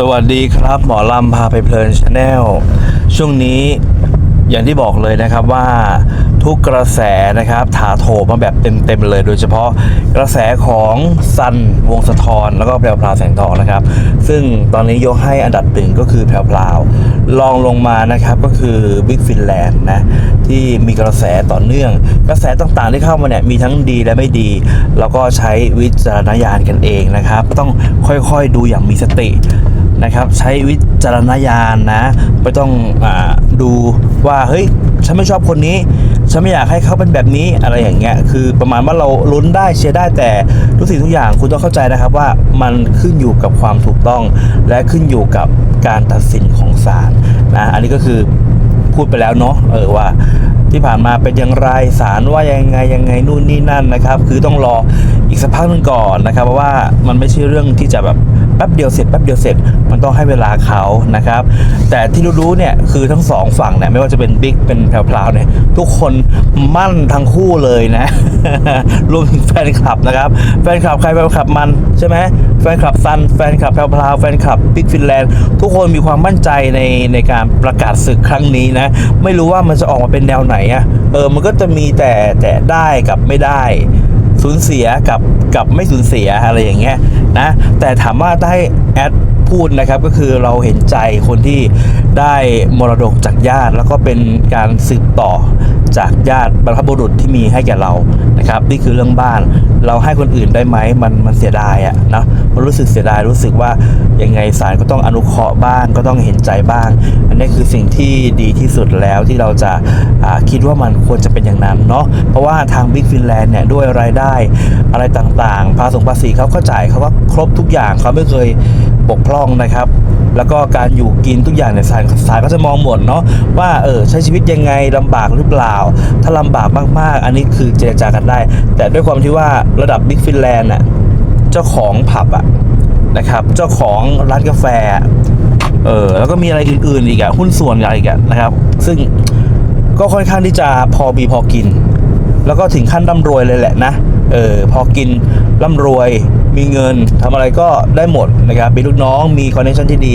สวัสดีครับ หมอลำพาไปเพลินชาแนลช่วงนี้อย่างที่บอกเลยนะครับว่าทุกกระแสนะครับถาโถมมาแบบเต็มๆเลย โดยเฉพาะกระแสของซันวงสะทอนแล้วก็แพรวพราวแสงทองนะครับ ซึ่งตอนนี้ยกให้อันดับหนึ่งก็คือแพรวพราวลองลงมานะครับก็คือบิ๊กฟินแลนด์นะที่มีกระแสต่อเนื่อง กระแสต่างๆที่เข้ามาเนี่ยมีทั้งดีและไม่ดี แล้วก็ใช้วิจารณญาณกันเองนะครับ ต้องค่อยๆดูอย่างมีสติ นะครับ ใช้วิจารณญาณนะไม่ต้องอดูว่าเฮ้ยฉันไม่ชอบคนนี้ฉันไม่อยากให้เขาเป็นแบบนี้อะไรอย่างเงี้ยคือประมาณว่าเราลุ้นได้เชียร์ได้แต่ทุกสิ่งทุกอย่างคุณต้องเข้าใจนะครับว่ามันขึ้นอยู่กับความถูกต้อง และขึ้นอยู่กับการตัดสินของศาลนะอันนี้ก็คือพูดไปแล้วเนาะเออว่าที่ผ่านมาเป็นอย่างไรศาลว่ายังไงยังไงนู่นนี่นั่นนะครับ คือต้องรออีกสักพักหนึ่งก่อนนะครับเพราะว่ามันไม่ใช่เรื่องที่จะแบบ แป๊บเดียวเสร็จแป๊บเดียวเสร็จมันต้องให้เวลาเขานะครับ แต่ที่รู้ๆเนี่ยคือทั้งสองฝั่งเนี่ยไม่ว่าจะเป็นบิ๊กเป็นแพรวๆเนี่ยทุกคนมั่นทั้งคู่เลยนะรวมถึงแฟนคลับนะครับ แฟนคลับใครแฟนคลับมันใช่ไหมแฟนคลับซันแฟนคลับแพรวๆแฟนคลับบิ๊กฟินแลนด์ทุกคนมีความมั่นใจในในการประกาศศึกครั้งนี้นะไม่รู้ว่ามันจะออกมาเป็นแนวไหนอะเออมันก็จะมีแต่แต่ได้กับไม่ได้ สูญเสียกับกับไม่สูญเสียอะไรอย่างเงี้ยนะแต่ถามว่าได้แอดพูดนะครับก็คือเราเห็นใจคนที่ได้มรดกจากญาติ แล้วก็เป็นการสืบต่อ จากญาติบรรพบุรุษที่มีให้แก่เรานะครับ นี่คือเรื่องบ้าน เราให้คนอื่นได้ไหมมันมันเสียดายอะนะมันรู้สึกเสียดายรู้สึกว่ายังไงศาลก็ต้องอนุเคราะห์บ้างก็ต้องเห็นใจบ้าง อันนี้คือสิ่งที่ดีที่สุดแล้วที่เราจะาคิดว่ามันควรจะเป็นอย่างนั้นเนาะเพราะว่าทางบิ๊กฟินแลนด์เนี่ยด้วยรายได้อะไรต่างๆภาษีภาษีเขาก็จ่ายเขาก็ครบทุกอย่างเขาไม่เคยบกพร่องนะครับแล้วก็การอยู่กินทุกอย่างเนี่ยศาลศาลก็จะมองหมดเนาะว่าเออใช้ชีวิตยังไงลำบากหรือเปล่าถ้าลำบากมากๆ อันนี้คือเจรจากันได้ แต่ด้วยความที่ว่าระดับบิ๊กฟินแลนด์น่ะเจ้าของผับอะนะครับ เจ้าของร้านกาแฟเออแล้วก็มีอะไรอื่นๆอีกอะหุ้นส่วนอะไรอีกอะนะครับ ซึ่งก็ค่อนข้างที่จะพอมีพอกิน แล้วก็ถึงขั้นร่ำรวยเลยแหละนะเออพอกินร่ำรวยมีเงินทำอะไรก็ได้หมดนะครับมีลูกน้องมีคอนเนคชั่นที่ดี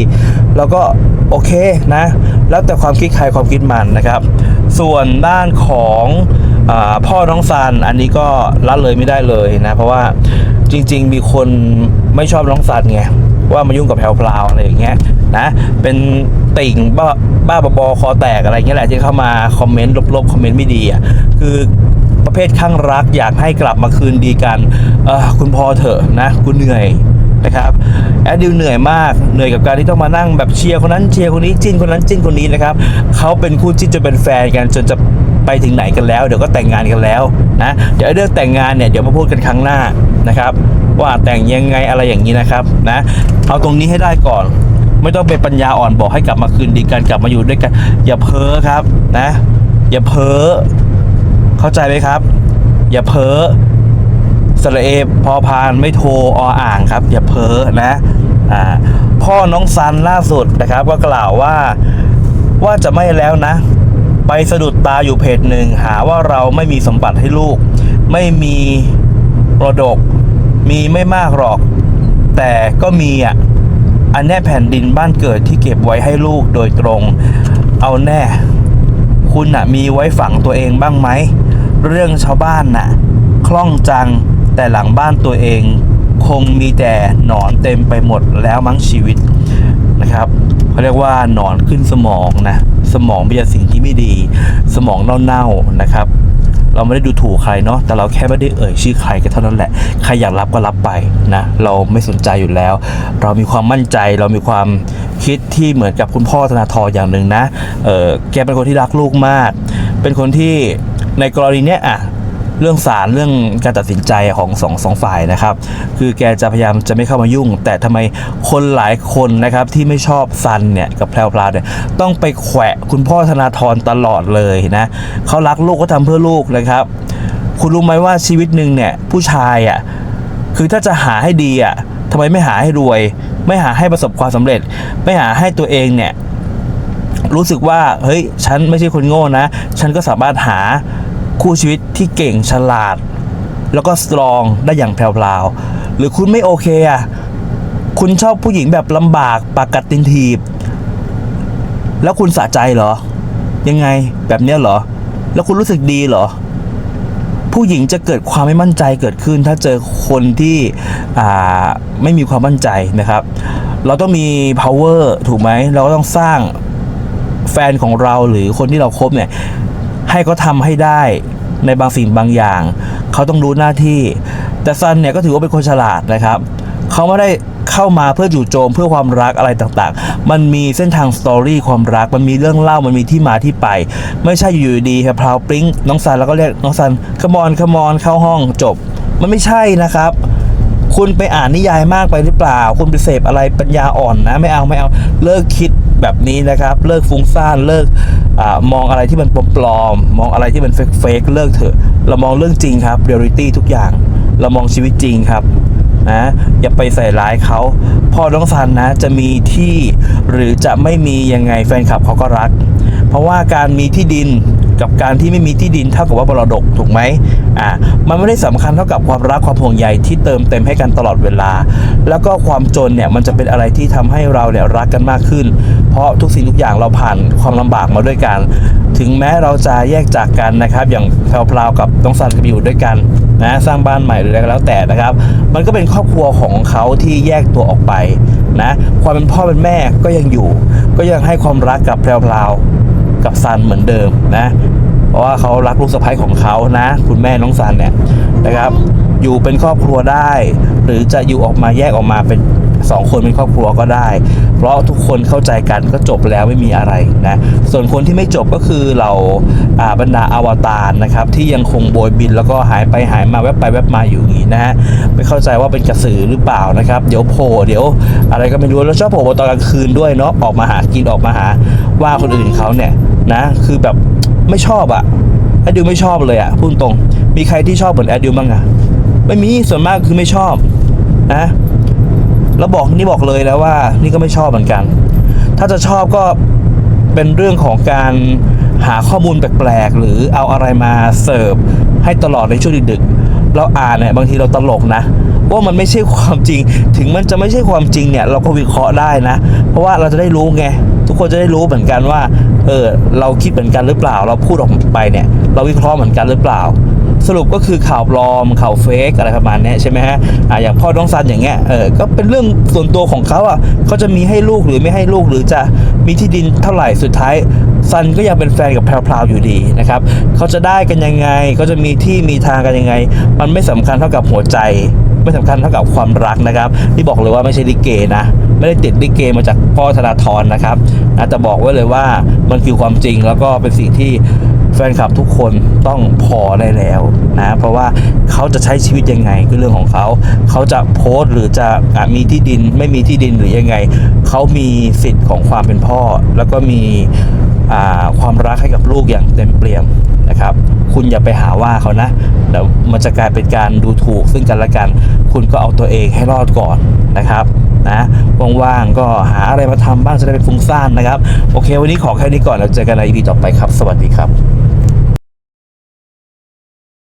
แล้วก็โอเคนะ แล้วแต่ความคิดใครความคิดมันนะครับ ส่วนด้านของอพ่อน้องซันอันนี้ก็ละเลยไม่ได้เลยนะเพราะว่าจริง ๆ มีคนไม่ชอบน้องซันไงว่ามายุ่งกับแพลวพลาวอะไรอย่างเงี้ยนะเป็นติ่งบ้าบ้าบอคอแตกอะไรเงี้ยแหละที่เข้ามาคอมเมนต์ลบๆคอมเมนต์ไม่ดีอะคือประเภทข้างรักอยากให้กลับมาคืนดีกันเออคุณพอเถอะนะกูเหนื่อย นะครับแอดดิวเหนื่อยมากเหนื่อยกับการที่ต้องมานั่งแบบเชียร์คนนั้นเชียร์คนนี้จิ้นคนนั้นจิ้นคนนี้นะครับเขาเป็นคู่จิ้นจะเป็นแฟนกันจนจะไปถึงไหนกันแล้ว เดี๋ยวก็แต่งงานกันแล้วนะเดี๋ยวเรื่องแต่งงานเนี่ยเดี๋ยวมาพูดกันครั้งหน้านะครับว่าแต่งยังไงอะไรอย่างนี้นะครับนะเอาตรงนี้ให้ได้ก่อนไม่ต้องเป็นปัญญาอ่อนบอกให้กลับมาคืนดีกันกลับมาอยู่ด้วยกัน อย่าเพ้อครับนะ อย่าเพ้อเข้าใจไหมครับ อย่าเพ้อ สระเอพอพานไม่โทรออ่างครับอย่าเพ้อนะอ่าพ่อน้องซันล่าสุดนะครับ ก็กล่าวว่าว่าจะไม่แล้วนะ ไปสะดุดตาอยู่เพจหนึ่งหาว่าเราไม่มีสมบัติให้ลูก ไม่มีมรดก มีไม่มากหรอก แต่ก็มีอะอันแน่แผ่นดินบ้านเกิดที่เก็บไว้ให้ลูกโดยตรง เอาแน่ คุณน่ะมีไว้ฝังตัวเองบ้างไหม เรื่องชาวบ้านน่ะ คล่องจัง แต่หลังบ้านตัวเองคงมีแต่หนอนเต็มไปหมดแล้วมั้งชีวิตนะครับเขาเรียกว่าหนอนขึ้นสมองนะสมองมีแต่สิ่งที่ไม่ดี สมองเน่าๆนะครับ เราไม่ได้ดูถูกใครเนาะแต่เราแค่ไม่ได้เอ่ยชื่อใครก็เท่านั้นแหละใครอยากรับก็รับไปนะเราไม่สนใจอยู่แล้ว เรามีความมั่นใจเรามีความคิดที่เหมือนกับคุณพ่อธนาธรอย่างหนึ่งนะเออแกเป็นคนที่รักลูกมาก เป็นคนที่ในกรณีเนี้ยอะ เรื่องศาลเรื่องการตัดสินใจของสองสองฝ่ายนะครับ คือแกจะพยายามจะไม่เข้ามายุ่ง แต่ทำไมคนหลายคนนะครับที่ไม่ชอบซันเนี่ยกับแพรวพราวเนี่ยต้องไปแขวะคุณพ่อธนาธรตลอดเลยนะเขารักลูกก็ทำเพื่อลูกนะครับ คุณรู้ไหมว่าชีวิตหนึ่งเนี่ยผู้ชายอะคือถ้าจะหาให้ดีอะทำไมไม่หาให้รวย ไม่หาให้ประสบความสำเร็จ ไม่หาให้ตัวเองเนี่ยรู้สึกว่าเฮ้ยฉันไม่ใช่คนโง่นะ ฉันก็สามารถหา คู่ชีวิตที่เก่งฉลาด แล้วก็สตรองได้อย่างแพรวๆหรือคุณไม่โอเคอะคุณชอบผู้หญิงแบบลำบากปากกัดตินทีบ แล้วคุณสะใจเหรอ ยังไงแบบเนี้ยเหรอ แล้วคุณรู้สึกดีเหรอ ผู้หญิงจะเกิดความไม่มั่นใจเกิดขึ้น ถ้าเจอคนที่อ่าไม่มีความมั่นใจนะครับ เราต้องมี power ถูกไหม เราก็ต้องสร้างแฟนของเราหรือคนที่เราครบเนี่ยให้เขาทำให้ได้ ในบางสิ่งบางอย่าง เขาต้องรู้หน้าที่ แต่ซันเนี่ยก็ถือว่าเป็นคนฉลาดนะครับ เขาไม่ได้เข้ามาเพื่อจู่โจมเพื่อความรักอะไรต่างๆ มันมีเส้นทางสตอรี่ความรัก มันมีเรื่องเล่า มันมีที่มาที่ไป ไม่ใช่อยู่ดีๆครับพราวปริ้งน้องซันแล้วก็เรียกน้องซันขมอนขมอนเข้าห้องจบ มันไม่ใช่นะครับ คุณไปอ่านนิยายมากไปหรือเปล่า คุณไปเสพอะไรปัญญาอ่อนนะ ไม่เอาไม่เอา เลิกคิด แบบนี้นะครับ เลิกฟุ้งซ่านเลิกอมองอะไรที่มันปลอมๆมองอะไรที่มันเฟกๆเลิกเถอะ เรามองเรื่องจริงครับเรียลิตี้ทุกอย่าง เรามองชีวิตจริงครับนะอย่าไปใส่ร้ายเขาพ่อน้องซันนะจะมีที่หรือจะไม่มียังไงแฟนคลับเขาก็รัก เพราะว่าการมีที่ดินกับการที่ไม่มีที่ดินเท่ากับว่าบรดกถูกไหมอ่ามันไม่ได้สำคัญเท่ากับความรักความห่วงใยที่เติมเต็มให้กันตลอดเวลา แล้วก็ความจนเนี่ยมันจะเป็นอะไรที่ทำให้เราเนี่ยรักกันมากขึ้น เพราะทุกสิ่งทุกอย่างเราผ่านความลำบากมาด้วยกัน ถึงแม้เราจะแยกจากกันนะครับ อย่างแพรวๆกับต้องซันกับอยู่ด้วยกันนะสร้างบ้านใหม่หรืออะไรก็แล้วแต่นะครับ มันก็เป็นครอบครัวของเขาที่แยกตัวออกไปนะความเป็นพ่อเป็นแม่ก็ยังอยู่ ก็ยังให้ความรักกับแพรวๆกับซันเหมือนเดิมนะ เพราะว่าเขารักลูกสะใภ้ของเขานะ คุณแม่น้องซันเนี่ยนะครับ อยู่เป็นครอบครัวได้ หรือจะอยู่ออกมาแยกออกมาเป็นสองคนเป็นครอบครัวก็ได้ เพราะทุกคนเข้าใจกันก็จบแล้วไม่มีอะไรนะ ส่วนคนที่ไม่จบก็คือเราอ่าบรรดาอวตารนะครับที่ยังคงโบยบินแล้วก็หายไปหายมาแวบไปแวบมาอยู่อย่างนี้นะฮะไม่เข้าใจว่าเป็นกระสือหรือเปล่านะครับ เดี๋ยวโผล่เดี๋ยว อะไรก็ไม่รู้แล้วชอบโผล่มาตอนกลางคืนด้วยเนาะออกมาหากินออกมาหา ว่าคนอื่นเขาเนี่ยนะคือแบบ ไม่ชอบอะแอดดิวไม่ชอบเลยอะพูดตรงมีใครที่ชอบเหมือนแอดดิวบ้างอะไม่มีส่วนมากคือไม่ชอบนะแล้วบอกนี่บอกเลยแล้วว่า นี่ก็ไม่ชอบเหมือนกัน ถ้าจะชอบก็เป็นเรื่องของการหาข้อมูลแปลกๆ หรือเอาอะไรมาเสิร์ฟให้ตลอดในช่วงดึกๆเราอ่านเนี่ยบางทีเราตลกนะ ว่ามันไม่ใช่ความจริง ถึงมันจะไม่ใช่ความจริงเนี่ยเราก็วิเคราะห์ได้นะ เพราะว่าเราจะได้รู้ไงทุกคนจะได้รู้เหมือนกันว่า เออเราคิดเหมือนกันหรือเปล่า เราพูดออกไปเนี่ย เราวิเคราะห์เหมือนกันหรือเปล่า สรุปก็คือข่าวปลอมข่าวเฟกอะไรประมาณนี้ใช่ไหมฮะอ่าอย่างพ่อน้องซันอย่างเงี้ยเออก็เป็นเรื่องส่วนตัวของเขาอะเขาจะมีให้ลูกหรือไม่ให้ลูกหรือจะมีที่ดินเท่าไหร่สุดท้ายซันก็ยังเป็นแฟนกับแพรวๆอยู่ดีนะครับเขาจะได้กันยังไงเขาจะมีที่มีทางกันยังไง มันไม่สำคัญเท่ากับหัวใจ ไม่สำคัญเท่ากับความรักนะครับที่บอกเลยว่าไม่ใช่ลิเกนะ ไม่ได้ติดลิเกมาจากพ่อธนาธรนะครับนะแต่บอกไว้เลยว่ามันคือความจริงแล้วก็เป็นสิ่งที่แฟนคลับทุกคนต้องพอได้แล้วนะ เพราะว่าเขาจะใช้ชีวิตยังไงคือเรื่องของเขา เขาจะโพสต์หรือจะอะมีที่ดินไม่มีที่ดินหรือยังไง เขามีสิทธิ์ของความเป็นพ่อ แล้วก็มีความรักให้กับลูกอย่างเต็มเปี่ยมนะครับ คุณอย่าไปหาว่าเขานะ เดี๋ยวมันจะกลายเป็นการดูถูกซึ่งกันและกัน คุณก็เอาตัวเองให้รอดก่อนนะครับนะว่างๆก็หาอะไรมาทำบ้างจะได้เป็นฟุ้งซ่านนะครับ โอเค วันนี้ขอแค่นี้ก่อนแล้วเจอกันใน EP ต่อไปครับ สวัสดีครับ